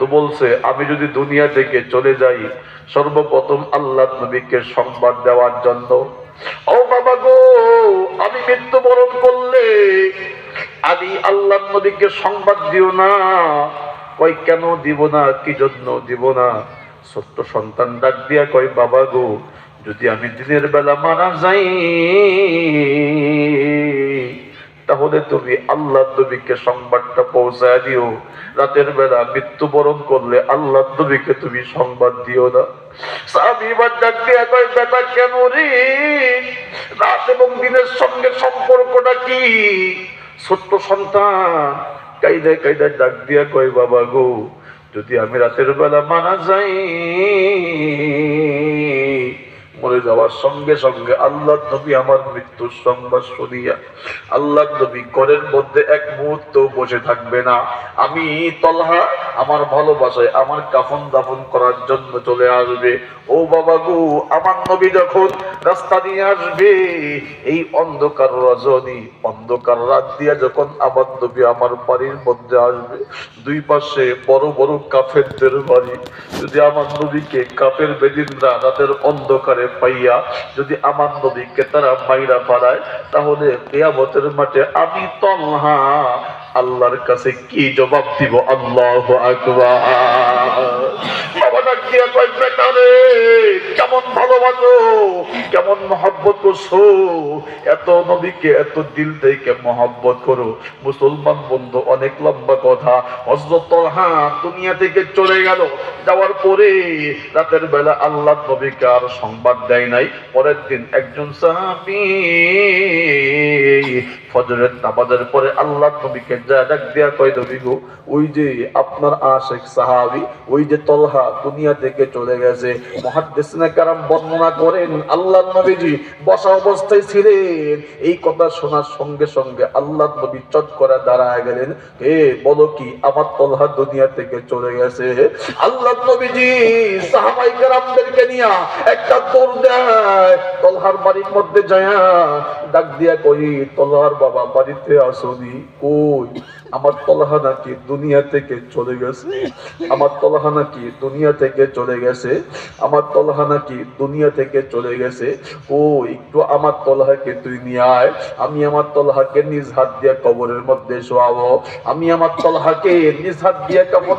তো বলছে, আমি যদি দুনিয়া থেকে চলে যাই, সর্বপ্রথম আল্লাহ নবীকে সংবাদ দেওয়ার জন্য। ও বাবা গো, আমি মৃত্যুবরণ করলে আমি আল্লাহ নবীকে সংবাদ দিও না। কই কেন দিব না? কি জন্য দিব না? ছোট্ট সন্তান ডাক দিয়া কয়, বাবা গো, যদি আমি দিনের বেলা মারা যাই তাহলে তুমি আল্লাহ নবীকে সংবাদটা পৌঁছায় দিও। রাতের বেলা মৃত্যুবরণ করলে আল্লাহ নবীকে তুমি সংবাদ দিও না। রাত এবং দিনের সঙ্গে সম্পর্কটা কি? সন্তান ডাক দিয়া কয়, বাবা গো, যদি আমি রাতের বেলা মারা যাই মরে যাওয়ার সঙ্গে সঙ্গে আল্লাহ নবী আমার মৃত্যুর সংবাদ শুনিয়া আল্লাহ নবী ঘরের মধ্যে এক মুহূর্ত বসে থাকবে না। আমি তলহা আমার ভালোবাসায় আমার কাফন দাফন করার জন্য চলে আসবে। ও বাবা গো, আমার নবী যখন রাস্তা দিয়ে আসবে, এই অন্ধকার রজনী, অন্ধকার রাত দিয়ে যখন আমার নবী আমার বাড়ির মধ্যে আসবে, দুই পাশে বড় বড় কাফেরদের বাড়ি, যদি আমার নবীকে কাফের বেদিনরা রাতের অন্ধকারে পাইয়া যদি আমার নবীকে তারা মাইরা পাড়ায় তাহলে কেয়ামতের মাঠে আমি তলহা আল্লাহর কাছে কি জবাব দিব? আল্লাহ আকবার। বাবা ডাক দিয়া কয়, বেটা রে! কেমন ভালোবাসো, কেমন মহব্বত করছ? এত নবীকে, এত দিল থেকে মহব্বত করো। মুসলমান বন্ধু, অনেক লম্বা কথা। হজরত হা দুনিয়া থেকে চলে গেল। যাওয়ার পরে রাতের বেলা আল্লাহ নবীকে আর সংবাদ দেয় নাই। পরের দিন একজন সাহাবী ফজরের নামাজের পরে আল্লাহ নবীকে ডাক দিয়া কয় নবী গো ওই যে আপনার আশেক সাহাবি, ওই যে তলহা দুনিয়া থেকে চলে গেছে। মহাদ্দেশনা কারাম বর্ণনা করেন আল্লাহ নবীজি বসা অবস্থায় ছিলেন। এই কথা শোনার সঙ্গে সঙ্গে আল্লাহ নবী চট করে দাঁড়ায় গেলেন। হে, বলো কি, আমার তলহা দুনিয়া থেকে চলে গেছে? আল্লাহ নবীজি সাহাবাই কারামদেরকে নিয়ে একটা দৌড় দেয়। তলহার বাড়ির মধ্যে যায় ডাক দিয়া কই তলহার বাবা বাড়িতে আসনি, কই? আমার তলাহা নাকি দুনিয়া থেকে চলে গেছে। আমার তলাহা নাকি দুনিয়া থেকে চলে গেছে। আমার তলাহা নাকি দুনিয়া থেকে চলে গেছে। ও একটু আমার তলাহাকে তুই নিয়ে আয়। আমি আমার তলাহাকে নিজ হাত দিয়ে কবরের মধ্যে শোয়াবো। আমি আমার তলাহাকে নিজ হাত দিয়ে কবর